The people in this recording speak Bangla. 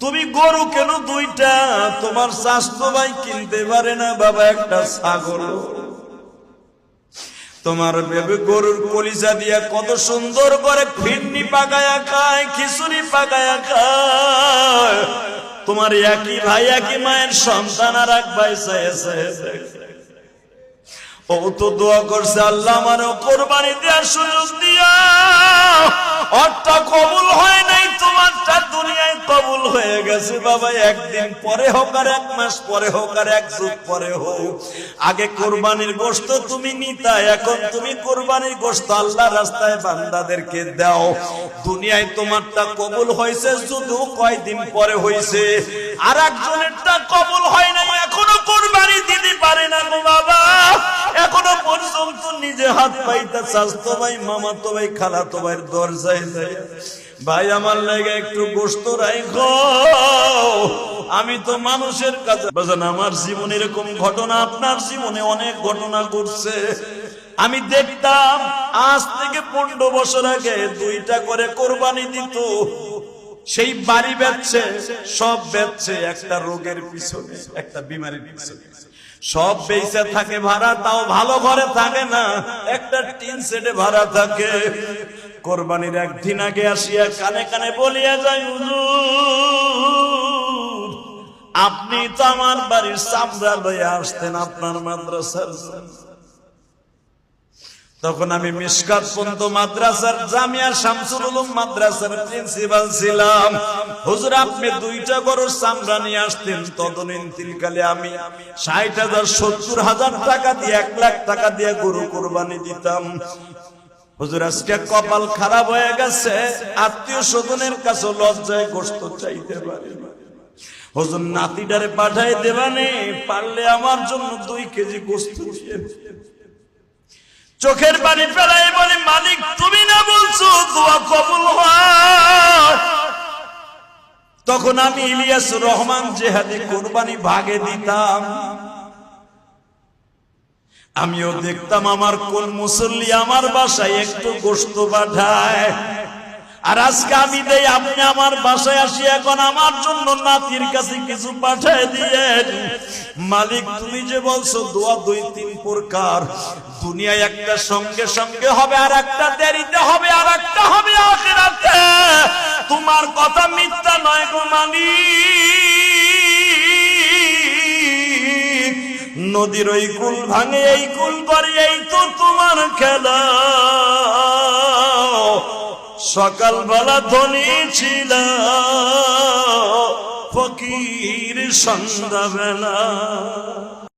তুমি গরু কেন দুইটা? তোমার স্বাস্থ্য ভাই কিনতে পারে না, বাবা, একটা ছাগল। তোমার বেবে গরুর কলিজা দিয়া কত সুন্দর করে ফিরনি পাকায়া খায়, খিচুড়ি পাকায়া খায়। তোমার একই ভাই, একই মায়ের সন্তান আর এক ভাই ও তো দোয়া করছে, আল্লাহ আমার কোরবানি দেওয়ার সুযোগ দিয়া। অর্থ কবুল হয় নাই তোমারটা গেছে বাবা, একদিন পরে হোক আর এক মাস পরে হোক আর এক যুগ পরে হোক। আগে কোরবানির গোস্ত তুমি নিতা, এখন তুমি কোরবানির গোস্ত আল্লাহ রাস্তায় বান্দাদেরকে দাও। দুনিয়ায় তোমারটা কবুল হয়েছে কয়দিন পরে হয়েছে। আর একজনেরটা কবুল হয় না এখনও কোরবানি দিতে পারে না গো বাবা। এখনও পর্যন্ত নিজে হাত পাইতে স্বাস্থ্য ভাই, মামা তো ভাই খালা তো ভাই দরজায় যায়। ভাই, আমার লাগে একটু গোস্ত রাইখো। আমি তো মানুষের কাছে বুঝলেন আমার জীবনে এরকম ঘটনা, আপনার জীবনে অনেক ঘটনা ঘটছে। আমি দেখতাম, আজ থেকে পনেরো বছর আগে দুইটা করে কোরবানি দিত। সেই বাড়ি বেচছে, সব বেচছে একটা রোগের পিছনে, একটা বিমারির পিছনে। সব বেচে থাকে ভাড়া, তাও ভালো ঘরে থাকে না, একটা টিন সেটে ভাড়া থাকে। কোরবানির একদিন আগে আসিয়া কানে কানে বলিয়া যায়, হুজুর, আপনি তো আমার বাড়ির চামড়া লইয়া আসতেন আপনার মাদ্রাসার তখন আমি মিসকাত পন্ত মাদ্রাসার জামিয়া শামসুল উলুম মাদ্রাসার প্রিন্সিপাল ছিলাম। হুজুর, আপনি দুইটা বড় চামড়া নিয়ে আসতেন, তদনীন তিলকালে আমি ষাট হাজার, সত্তর হাজার টাকা দিয়ে, এক লাখ টাকা দিয়ে গরু কোরবানি দিতাম। হুজুর, আজকে কপাল খারাপ হয়ে গেছে। আত্মীয় স্বজনের কাছে লজ্জায় গোস্ত চাইতে পারি। হুজুর, নাতিটারে পাঠাই দেবানে পারলে আমার জন্য দুই কেজি গোস্ত চোখের পানি ফেলাই বলে, মালিক, তুমি না বলছো, দোয়া কবুল তখন আমি ইলিয়াস রহমান জেহাদি কোরবানি ভাগে দিতাম। আমিও দেখতাম আমার কোন মুসল্লি আমার বাসায় একটু গোস্ত পাঠায় আর আজকে আমি দেই, আপনি আমার বাসায় আসি, এখন আমার জন্য নাতির কাছে কিছু পাঠায় দিয়ে মালিক, তুমি যে বলছো, দোয়া দুই তিন প্রকার। দুনিয়ায় একটা সঙ্গে সঙ্গে হবে, আর একটা দেরিতে হবে, আর একটা হবে আখেরাতে। তোমার কথা মিথ্যা নয় গো মালিক। নদীর ওই কুল ভাঙে, এই কুল করে, এই তো তোমার খেলা। সকালবেলা ধনী ছিল ফকির সন্ধ্যাবেলা।